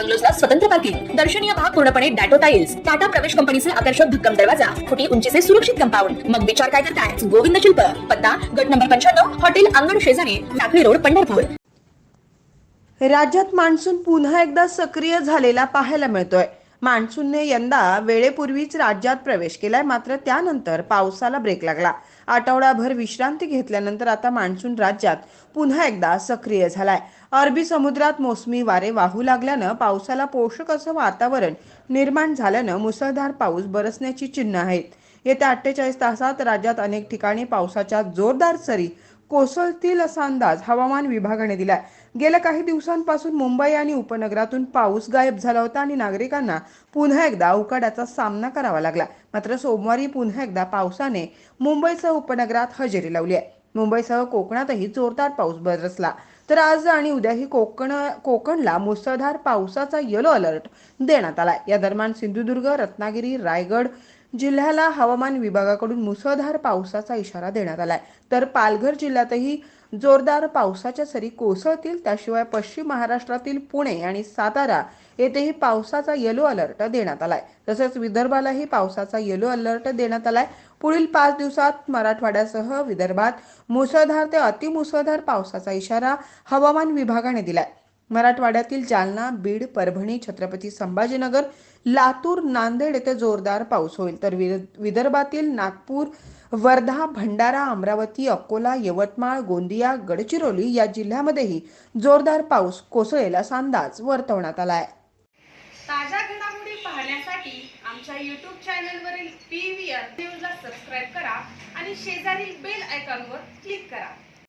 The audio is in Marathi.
बंगलोजला स्वतंत्र पार्किंग दर्शनीय भाग पूर्णपणे डॅटो टाईल्स टाटा प्रवेश कंपनीचे आकर्षक भक्कम दरवाजा फुटी उंचीचे सुरक्षित कंपाऊंड. मग विचार काय करताय? गोविंद शिल्प पत्ता गट नंबर पंच्याण्णव हॉटेल अंगण शेजारी टाकळी रोड पंढरपूर. राज्यात मान्सून पुन्हा एकदा सक्रिय झालेला पाहायला मिळतोय. मान्सूनने यंदा वेळेपूर्वीच राज्यात प्रवेश केलाय. मात्र त्यानंतर पावसाला ब्रेक लागला. आठवडाभर विश्रांती घेतल्यानंतर आता मान्सून राज्यात पुन्हा एकदा सक्रिय झालाय. अरबी समुद्रात मोसमी वारे वाहू लागल्यानं पावसाला पोषक असं वातावरण निर्माण झाल्यानं मुसळधार पाऊस बरसण्याची चिन्ह आहेत. येत्या अठ्ठेचाळीस तासात राज्यात अनेक ठिकाणी पावसाच्या जोरदार सरी कोसळतील असा अंदाज हवामान विभागाने दिलाय. गेल्या काही दिवसांपासून मुंबई आणि उपनगरातून पाऊस गायब झाला होता आणि नागरिकांना पुन्हा एकदा उकाड्याचा सामना करावा लागला. मात्र सोमवारी पुन्हा एकदा पावसाने मुंबईसह उपनगरात हजेरी लावली आहे. मुंबईसह कोकणातही जोरदार पाऊस बरसला. तर आज आणि उद्याही कोकण कोकणला मुसळधार पावसाचा येलो अलर्ट देण्यात आला या दरम्यान सिंधुदुर्ग रत्नागिरी रायगड जिल्ह्याला हवामान विभागाकडून मुसळधार पावसाचा इशारा देण्यात आलाय. तर पालघर जिल्ह्यातही जोरदार पावसाच्या सरी कोसळतील. त्याशिवाय पश्चिम महाराष्ट्रातील पुणे आणि सातारा येथेही पावसाचा येलो अलर्ट देण्यात आलाय. तसेच विदर्भालाही पावसाचा येलो अलर्ट देण्यात आलाय. पुढील पाच दिवसात मराठवाड्यासह विदर्भात मुसळधार ते अतिमुसळधार पावसाचा इशारा हवामान विभागाने दिलाय. मराठवाड्यातील जालना बीड परभणी छत्रपती संभाजीनगर लातूर नांदेड येथे जोरदार पाऊस होईल. तर विदर्भातील नागपूर वर्धा भंडारा अमरावती अकोला यवतमाळ गोंदिया गडचिरोली या जिल्ह्यामध्येही जोरदार पाऊस कोसळेल असा अंदाज वर्तवण्यात आला आहे ताज्या घडामोडी पाहण्यासाठी आमच्या यूट्यूब चॅनलवरील पी व्ही आर न्यूजला सबस्क्राईब करा आणि शेजारील बेल आयकॉनवर क्लिक करा.